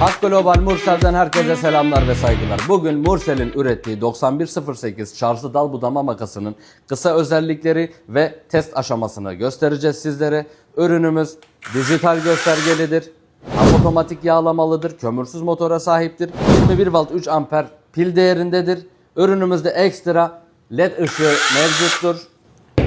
Ak Global Mursel'den herkese selamlar ve saygılar. Bugün Mursel'in ürettiği 9108 şarjlı dal budama makasının kısa özellikleri ve test aşamasını göstereceğiz sizlere. Ürünümüz dijital göstergelidir. Otomatik yağlamalıdır. Kömürsüz motora sahiptir. 21 volt 3 amper pil değerindedir. Ürünümüzde ekstra led ışığı mevcuttur.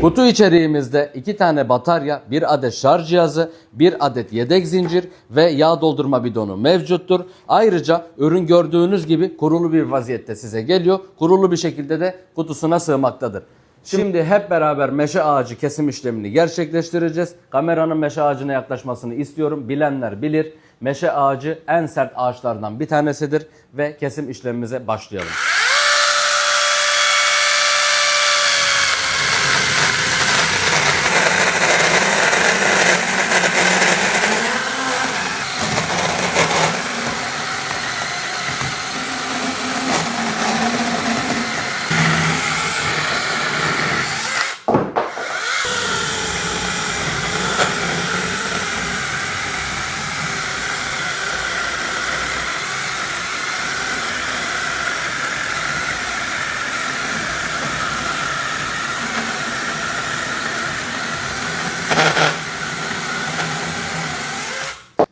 Kutu içeriğimizde 2 tane batarya, 1 adet şarj cihazı, 1 adet yedek zincir ve yağ doldurma bidonu mevcuttur. Ayrıca ürün gördüğünüz gibi kurulu bir vaziyette size geliyor. Kurulu bir şekilde de kutusuna sığmaktadır. Şimdi hep beraber meşe ağacı kesim işlemini gerçekleştireceğiz. Kameranın meşe ağacına yaklaşmasını istiyorum. Bilenler bilir. Meşe ağacı en sert ağaçlardan bir tanesidir ve kesim işlemimize başlayalım.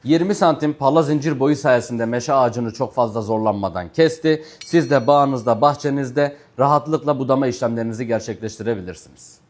...20 santim pala zincir boyu sayesinde meşe ağacını çok fazla zorlanmadan kesti. Siz de bağınızda, bahçenizde rahatlıkla budama işlemlerinizi gerçekleştirebilirsiniz.